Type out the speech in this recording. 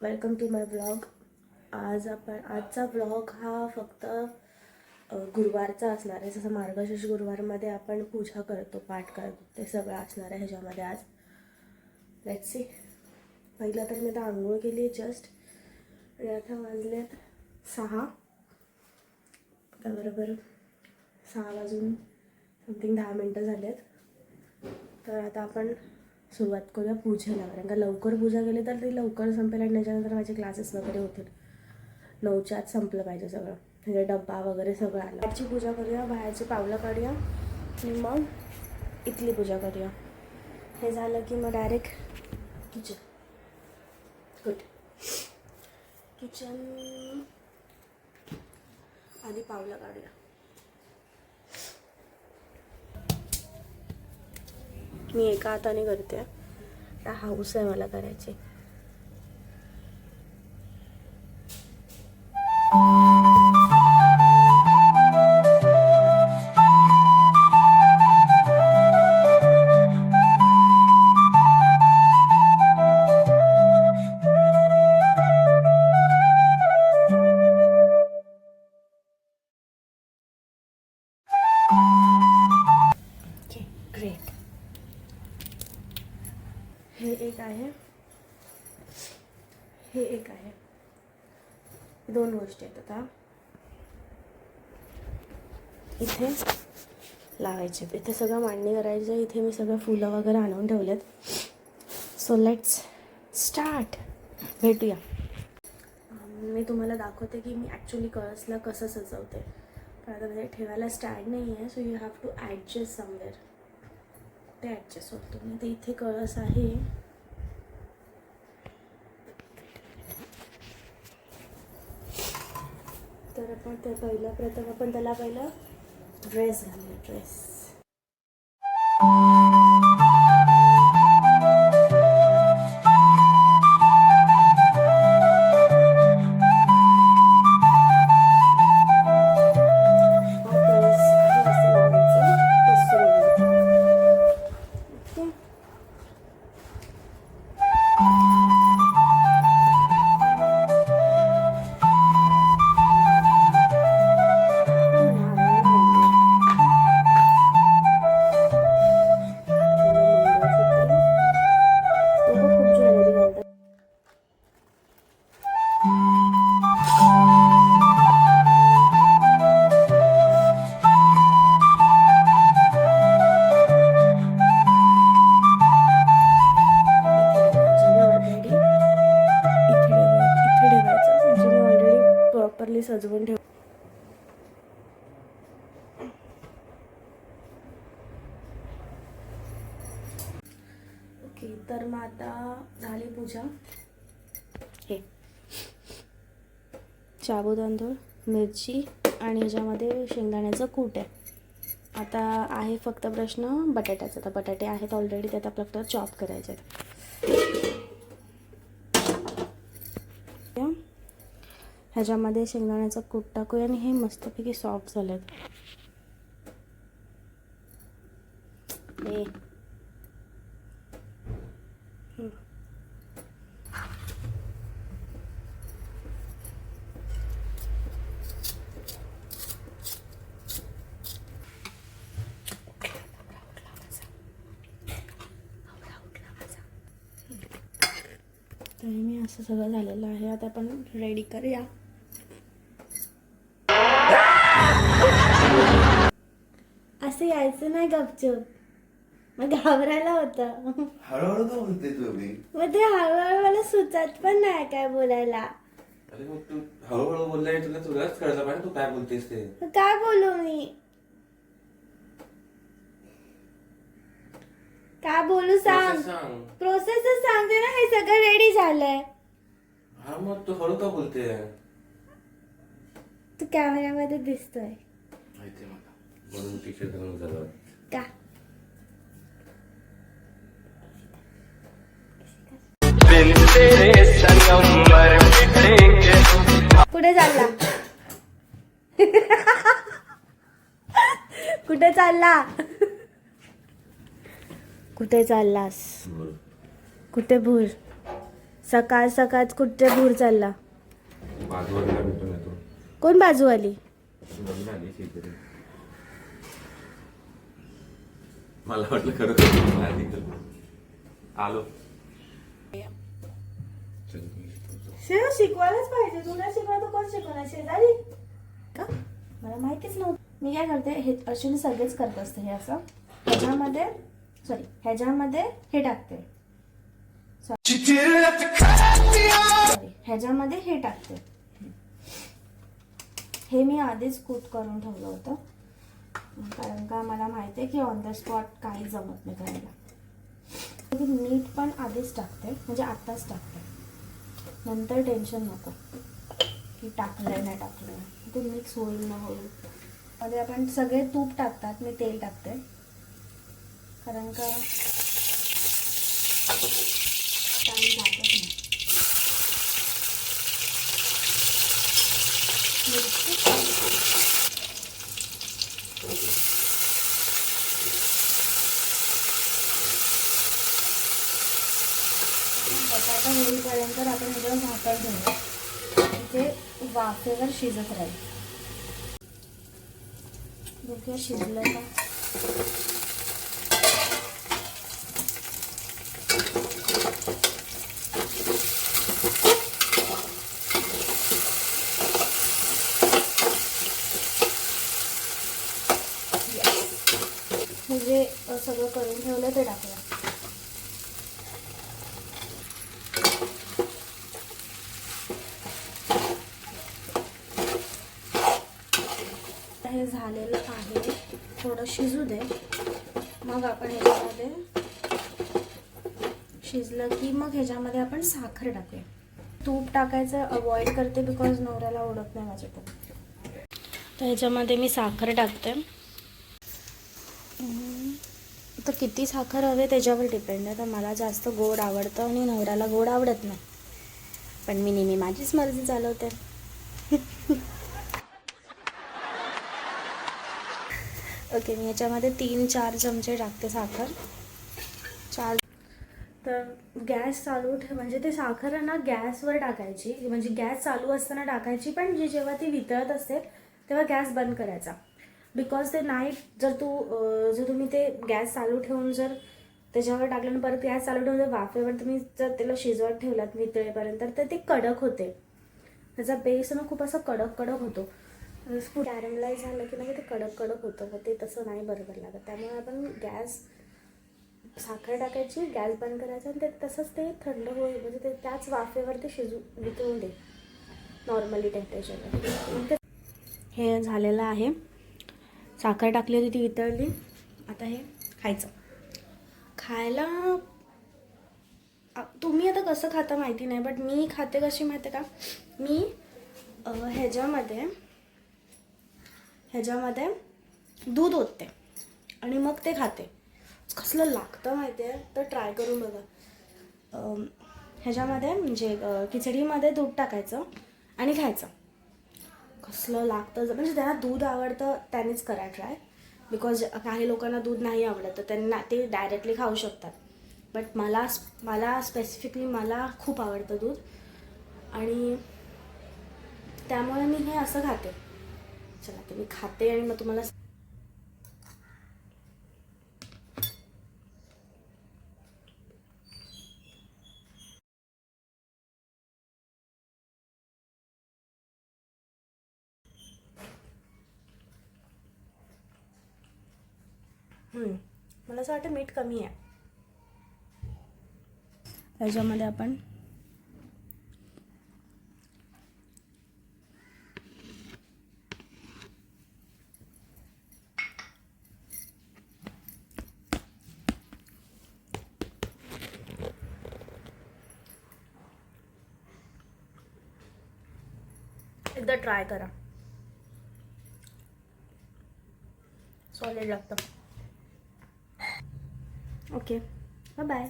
Welcome to my blog आज आपण आजचा ब्लॉग हा फक्त गुरुवारचा असणार आहे. जसं मार्गशीर्ष गुरुवारमध्ये आपण पूजा करतो पाठ करतो ते सगळं असणार आहे ह्याच्यामध्ये आज. लेट्स सी पहिलं तर मी आता आंघोळ केली आहे जस्ट आणि आता वाजलेत सहा. आता बरोबर सहा वाजून समथिंग दहा मिनटं झालेत. तर आता आपण सुरुवात करूया पूजेला कारण का लवकर पूजा केली तर ती लवकर संपेल आणि त्याच्यानंतर माझे क्लासेस वगैरे होतील. नऊच्या आत संपलं पाहिजे सगळं. म्हणजे डब्बा वगैरे सगळं आलं. बाहेरची पूजा करूया बाहेरची पावलं काढूया आणि मग इथली पूजा करूया. हे झालं की मग डायरेक्ट किचन गुड किचन आधी पावलं काढूया. मी एका हाताने करते. हाऊस आहे मला करायची. दोन गोष्टी आहेत आता. इथे लावायचे. इथे सगळं मांडणी करायचं. आहे इथे मी सगळं फुलं वगैरे आणून ठेवलेत. सो लेट्स स्टार्ट भेटूया. मी तुम्हाला दाखवते की मी ॲक्च्युली कळसला कसं सजवते. पण आता म्हणजे ठेवायला स्टँड नाही आहे so you have to adjust somewhere ते ॲडजस्ट होतो. मी ते इथे कळस आहे. तर आपण ते पहिलं प्रथम आपण त्याला पहिलं ड्रेस घालूया ड्रेस तर मग आता झाली पूजा. हे. शाबू तांदूळ मिरची आणि ह्याच्यामध्ये शेंगदाण्याचं कूट आहे. आता आहे फक्त प्रश्न बटाट्याचा. तर बटाटे आहेत ऑलरेडी त्यात आपलं फक्त चॉप करायचे आहेत ह्याच्यामध्ये शेंगदाण्याचं कूट टाकूया आणि हे मस्तपैकी सॉफ्ट झालेत. तर मी असं सगळं झालेलं आहे. आता आपण रेडी करूया. असं यायचं नाही गपचूप. मग घाबरायला होतं. हळूहळू का बोलते तू एवढी? मग ते हळूहळू मला सुचत पण नाही काय बोलायला. अरे मग तू हळूहळू बोललाय तुला तुलाच कळलं पाहिजे तू काय बोलतेस ते. मग काय बोलू मी? काय बोलू सांग? Process सांग प्रोसेसच सांगते ना हे सगळं रेडी झालंय. हा मग तू हळू का बोलते? तू कॅमेऱ्यामध्ये दिसतोय. माहिती मला. म्हणून झालं. का? कुठे चालला? कुठे चालला? कुठे चाललास? कुठे भूर? सकाळ सकाळ कुठे दूर चालला? कोण बाजू आली मला वाटलं खरं आलो शेव शिकवायलाच पाहिजे. तुला शिकवायला तू कोण शिकवणार? शेजारी. का? मला माहितीच नव्हतं. मी काय करते हे ॲक्च्युली सगळेच करत असते हे असं. ह्याच्यामध्ये सॉरी ह्याच्यामध्ये हे टाकते. सॉरी ह्याच्यामध्ये हे टाकते. हे मी आधीच कूट करून ठेवलं होतं. कारण का मला माहिती आहे की ऑन द स्पॉट काही जमत नाही करायला. मी मीठ पण आधीच टाकते म्हणजे आत्ताच टाकते. नंतर टेन्शन नको. की टाकलंय नाही टाकलंय. ते मिक्स होईल ना होईल. मध्ये आपण सगळे तूप टाकतात मी तेल टाकते. कारण का टाईम लागत नाही. मिरची बटाटा होईपर्यंत आपण ह्याच्यावर झाकण ठेवू ते वाफेवर शिजत राहील. बघूया शिजलं का? हे जे म्हणजे, सगळं करून ठेवलं ते टाकूया आता हे झालेलं आहे. थोडं शिजू दे. मग आपण ह्याच्यामध्ये शिजलं की मग ह्याच्यामध्ये आपण साखर टाकूया. तूप टाकायचं अवॉइड करते बिकॉज नवऱ्याला ओढत नाही माझ्या तूप. तर ह्याच्यामध्ये मी साखर टाकते. तर किती साखर हवे त्याच्यावर डिपेंड आहे. तर मला जास्त गोड आवडतं आणि नवऱ्याला गोड आवडत नाही. पण मी नेहमी माझीच मर्जी चालवते. ओके मी याच्यामध्ये तीन चार चमचे टाकते साखर. चार तर गॅस चालू ठेव म्हणजे ते साखर आहे ना गॅसवर टाकायची. म्हणजे गॅस चालू असताना टाकायची पण जी जेव्हा ती वितळत असते तेव्हा गॅस बंद करायचा. बिकॉज ते नाही जर तू जर तुम्ही ते गॅस चालू ठेवून जर त्याच्यावर टाकलं परत गॅस चालू ठेवून जर वाफेवर तुम्ही जर त्याला शिजवत ठेवलात वितळेपर्यंत तर ते कडक होते. त्याचा बेस ना खूप असा कडक कडक होतो. कॅरमलाईज झालं की नाही ते कडक कडक होतं मग ते तसं नाही बरोबर लागत. त्यामुळे आपण गॅस साखर टाकायची गॅस बंद करायचा आणि ते तसंच ते थंड होईल. म्हणजे ते त्याच वाफेवर ते शिजू वितळून दे. नॉर्मली टेम्परेचरवर ते हे झालेलं आहे. साखर टाकली होती ती वितळली. आता हे खायचं. खायला तुम्ही आता कसं खाता माहिती नाही बट मी खाते कशी माहिती आहे का? मी ह्याच्यामध्ये ह्याच्यामध्ये दूध ओतते आणि मग ते खाते. कसलं लागतं माहिती आहे तर ट्राय करून बघा. ह्याच्यामध्ये म्हणजे खिचडीमध्ये दूध टाकायचं आणि खायचं. कसलं लागतं? म्हणजे त्यांना दूध आवडतं त्यानेच करा ट्राय बिकॉज काही लोकांना दूध नाही आवडत तर त्यांना ते डायरेक्टली खाऊ शकतात. बट मला मला स्पेसिफिकली मला खूप आवडतं दूध. आणि त्यामुळे मी हे असं खाते. चला ते मी खाते आणि मग तुम्हाला हम्म. मला असं वाटतं मीठ कमी आहे त्याच्यामध्ये आपण एकदा ट्राय करा. सॉलिड लागतं. Okay bye